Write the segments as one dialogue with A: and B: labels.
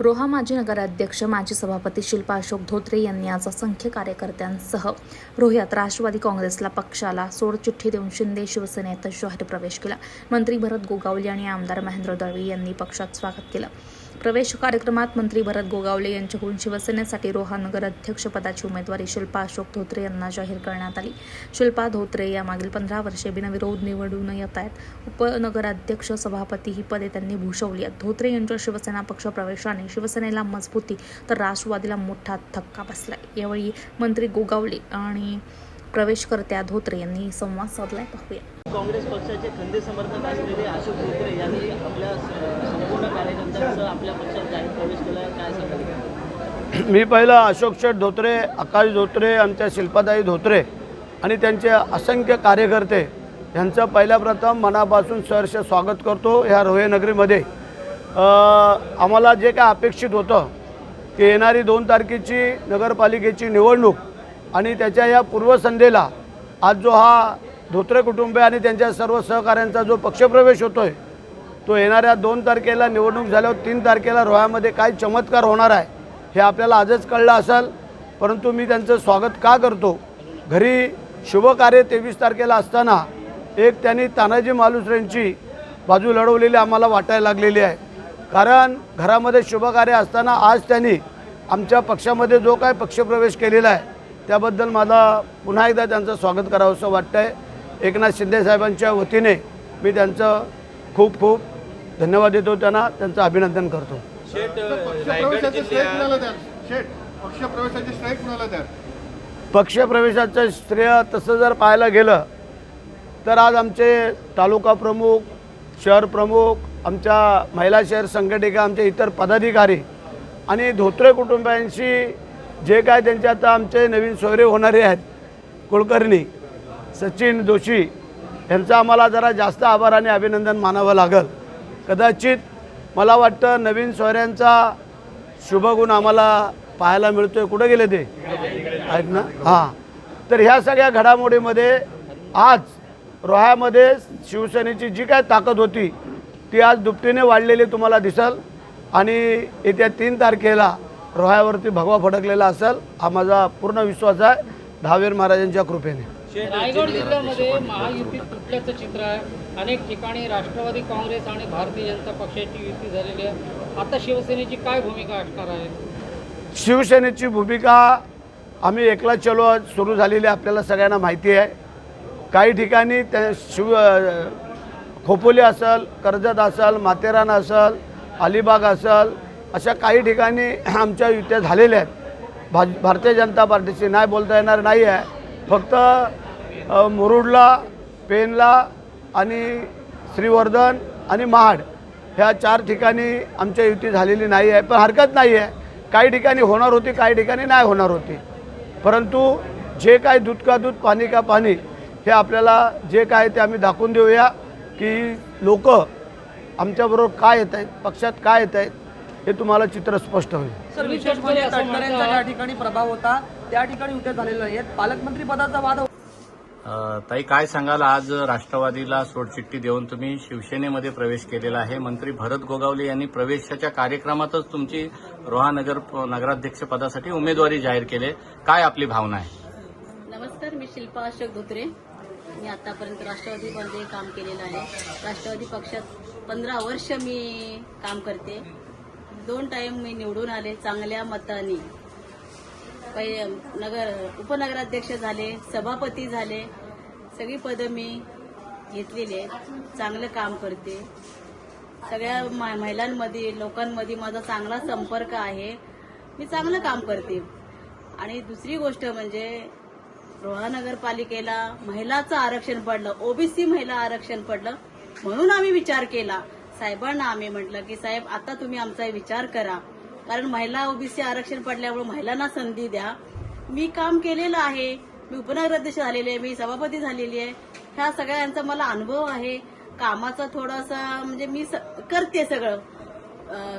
A: रोहा माजी नगराध्यक्ष माजी सभापती शिल्पा अशोक धोत्रे यांनी आज असंख्य कार्यकर्त्यांसह रोह्यात राष्ट्रवादी काँग्रेसला पक्षाला सोडचिठ्ठी देऊन शिंदे शिवसेनेत शहर प्रवेश केला. मंत्री भरत गोगावले आणि आमदार महेंद्र दळवी यांनी पक्षात स्वागत केलं. प्रवेश कार्यक्रमात मंत्री भरत गोगावले यांच्याकडून शिवसेनेसाठी रोहानगर अध्यक्षपदाची उमेदवारी शिल्पा अशोक धोत्रे यांना जाहीर करण्यात आली. शिल्पा धोत्रे या मागील पंधरा वर्षे बिनविरोध निवडून येत आहेत उपनगराध्यक्ष सभापती ही पदे त्यांनी भूषवली आहेत. धोत्रे यांच्या शिवसेना पक्ष प्रवेशाने शिवसेनेला मजबूती तर राष्ट्रवादीला मोठा धक्का बसलाय. यावेळी मंत्री गोगावले आणि प्रवेशकर्त्या धोत्रे यांनी संवाद साधलाय. पाहूया.
B: काँग्रेस पक्षाचे खंदे समर्थक असलेले अशोक धोत्रे यांनी आपल्या संपूर्ण कार्यकर्त्यांसह आपल्या पक्षात जाहीर प्रवेश केला काय सांगाल?
C: मी पहिलं अशोक शेठ धोत्रे आकाश धोत्रे आमच्या शिल्पाताई धोत्रे आणि त्यांचे असंख्य कार्यकर्ते यांचं पहिल्या प्रथम मनापासून सहर्ष स्वागत करतो ह्या रोहेनगरीमध्ये आम्हाला जे काय अपेक्षित होतं की येणारी दोन तारखेची नगरपालिकेची निवडणूक आणि त्याच्या या पूर्वसंध्येला आज जो हा धोत्रे कुटुंबे आणि त्यांच्या सर्व सहकाऱ्यांचा जो पक्षप्रवेश होतो आहे तो येणाऱ्या दोन तारखेला निवडणूक झाल्यावर तीन तारखेला रोह्यामध्ये काय चमत्कार होणार आहे हे आपल्याला आजच कळलं असाल. परंतु मी त्यांचं स्वागत का करतो? घरी शुभकार्य तेवीस तारखेला असताना एक त्यांनी तानाजी मालुसरेंची बाजू लढवलेली आम्हाला वाटायला लागलेली आहे. कारण घरामध्ये शुभकार्य असताना आज त्यांनी आमच्या पक्षामध्ये जो काय पक्षप्रवेश केलेला आहे त्याबद्दल मला पुन्हा एकदा त्यांचं स्वागत करावंसं वाटतं आहे एकनाथ शिंदे साहेबांच्या वतीने मी त्यांचं खूप खूप धन्यवाद देतो त्यांना त्यांचं अभिनंदन करतो.
D: पक्षप्रवेशाचं श्रेय
C: तसं जर पाहायला गेलं तर आज आमचे तालुका प्रमुख शहर प्रमुख आमच्या महिला शहर संघटिका आमचे इतर पदाधिकारी आणि धोत्रे कुटुंबियांशी जे काय त्यांचे आता आमचे नवीन सोयरे होणारे आहेत कुलकर्णी सचिन जोशी यांचा आम्हाला जरा जास्त आभार आणि अभिनंदन मानावं लागेल. कदाचित मला वाटतं नवीन सोयऱ्यांचा शुभगुण आम्हाला पाहायला मिळतो आहे कुठं गेले ते? आहेत ना? हां. तर ह्या सगळ्या घडामोडीमध्ये आज रोह्यामध्ये शिवसेनेची जी काय ताकद होती ती आज दुपटीने वाढलेली तुम्हाला दिसल आणि येत्या तीन तारखेला रोह्यावरती भगवा फडकलेला असेल हा माझा पूर्ण विश्वास आहे. दहावीर महाराजांच्या कृपेने.
E: रायगड जिल्ह्यामध्ये महायुतीत तुटल्याचं चित्र आहे. अनेक ठिकाणी राष्ट्रवादी काँग्रेस आणि भारतीय जनता पक्षाची युती झालेली आहे. आता शिवसेनेची काय भूमिका असणार आहे?
C: शिवसेनेची भूमिका आम्ही एकला चलो सुरू झालेली आपल्याला सगळ्यांना माहिती आहे. काही ठिकाणी त्या शिव खोपोली असेल कर्जत असेल माथेरान असेल अलिबाग असेल अशा काही ठिकाणी आमच्या युत्या झालेल्या आहेत. भा भारतीय जनता पार्टीशी नाही बोलता येणार नाही आहे फक्त मुरुडला पेनला आणि श्रीवर्धन आणि महाड ह्या चार ठिकाणी आमच्या युती झालेली नाही आहे. पण हरकत नाही आहे. काही ठिकाणी होणार होती काही ठिकाणी नाही होणार होती. परंतु जे काय दूध का दूध पाणी का पाणी हे आपल्याला जे काय ते आम्ही दाखवून देऊया की लोक आमच्याबरोबर काय येत आहेत पक्षात काय येत आहेत हे तुम्हाला चित्र स्पष्ट होईल.
F: सर विशेष म्हणजे ठिकाणी प्रभाव होता त्या ठिकाणी उद्या झालेला आहे पालकमंत्री पदाचा वाद
G: ताई काय सांगाल? आज राष्ट्रवादीला सोडचिठ्ठी देऊन तुम्ही शिवसेनेमध्ये प्रवेश केलेला आहे. मंत्री भरत गोगावले यांनी प्रवेशाच्या कार्यक्रमातच तुमची रोहा नगर नगराध्यक्ष पदासाठी उमेदवारी जाहीर केली. काय आपली भावना आहे?
H: नमस्कार मी शिल्पा अशोक धोत्रे. मी आतापर्यंत राष्ट्रवादीमध्ये काम केलेलं आहे. राष्ट्रवादी पक्षात पंधरा वर्ष मी काम करते. दोन टाइम मी निवडून आले चांगल्या मताने. पहिले नगर उपनगराध्यक्ष झाले सभापती झाले सगळी पदं मी घेतलेली आहेत. चांगलं काम करते. सगळ्या महिलांमध्ये लोकांमध्ये माझा चांगला संपर्क आहे. मी चांगलं काम करते. आणि दुसरी गोष्ट म्हणजे रोहा नगरपालिकेला महिलाचं आरक्षण पडलं ओबीसी महिला आरक्षण पडलं म्हणून आम्ही विचार केला. साहेबांना आम्ही म्हटलं की साहेब आता तुम्ही आमचा विचार करा. कारण महिला ओबीसी आरक्षण पडल्यामुळे महिलांना संधी द्या. मी काम केलेलं आहे. मी उपनगराध्यक्ष झालेले आहे. मी सभापती झालेली आहे. ह्या सगळ्यांचा मला अनुभव आहे. कामाचा थोडासा म्हणजे मी स- करते सगळं.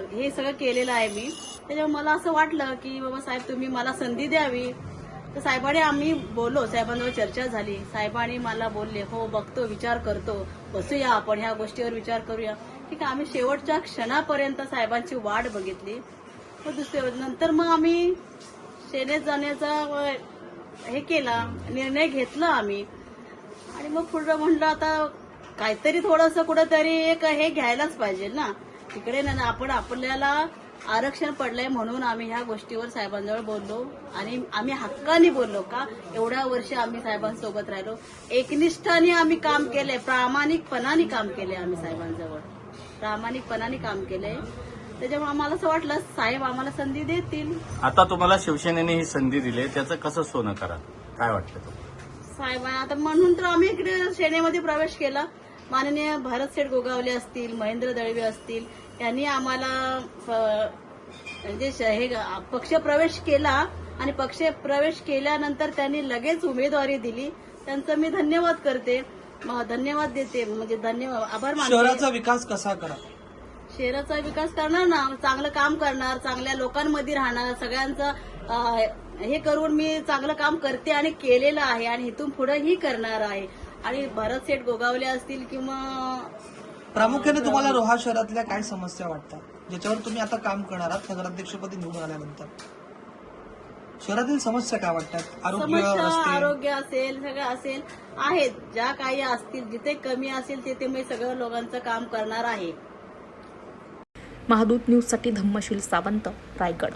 H: हे सगळं केलेलं आहे मी. त्याच्यामुळे मला असं वाटलं की बाबा साहेब तुम्ही मला संधी द्यावी. तर साहेबांनी आम्ही बोललो. साहेबांजवळ चर्चा झाली. साहेबांनी मला बोलले हो बघतो विचार करतो. बसूया आपण. ह्या गोष्टीवर विचार करूया. ठीक आहे आम्ही शेवटच्या क्षणापर्यंत साहेबांची वाट बघितली. दुसऱ्या नंतर मग आम्ही सेनेत जाण्याचा हे केला निर्णय घेतला आम्ही. आणि मग पुढं म्हणलं आता काहीतरी थोडंसं कुठंतरी एक हे घ्यायलाच पाहिजे ना. तिकडे ना आपण आपल्याला आरक्षण पडलंय म्हणून आम्ही ह्या गोष्टीवर साहेबांजवळ बोललो. आणि आम्ही हक्काने बोललो का एवढ्या वर्ष आम्ही साहेबांसोबत राहिलो. एकनिष्ठाने आम्ही काम केलंय प्रामाणिकपणाने काम केलंय आम्ही साहेबांजवळ. प्रामाणिकपणाने काम केलंय. त्याच्यामुळे आम्हाला असं वाटलं साहेब आम्हाला संधी देतील.
G: आता तुम्हाला शिवसेनेने ही संधी दिली त्याचं कसं सोनं करा? काय वाटतं तुम्हाला?
H: साहेबांना आता म्हणून तर आम्ही इकडे सेनेमध्ये प्रवेश केला. माननीय भारत शेठ गोगावले असतील महेंद्र दळवे असतील यांनी आम्हाला प- म्हणजे श- हे ग- पक्ष प्रवेश केला आणि पक्ष प्रवेश केल्यानंतर त्यांनी लगेच उमेदवारी दिली. त्यांचं मी धन्यवाद करते. म- धन्यवाद देते म्हणजे धन्यवाद आभार मानते.
F: शहराचा विकास कसा करा?
H: शहराचा विकास करणार ना चांगलं काम करणार चांगल्या लोकांमध्ये राहणार सगळ्यांचं हे करून मी चांगलं काम करते आणि केलेलं आहे आणि इथून पुढेही करणार आहे. आणि भरत शेठ गोगावले असतील किंवा
I: प्रामुख्याने तुम्हाला रोहा शहरातल्या काय समस्या वाटतात? ज्याच्यावर तुम्ही आता काम करणार आहात नगराध्यक्षपदी निवडून आल्यानंतर. शहरातील समस्या काय वाटतात? आरोग्य
H: आरोग्य असेल सगळं असेल आहेत. ज्या काही असतील जिथे कमी असेल तिथे मी सगळं लोकांचं काम करणार आहे.
A: महादूत न्यूजसाठी धम्मशील सावंत रायगड.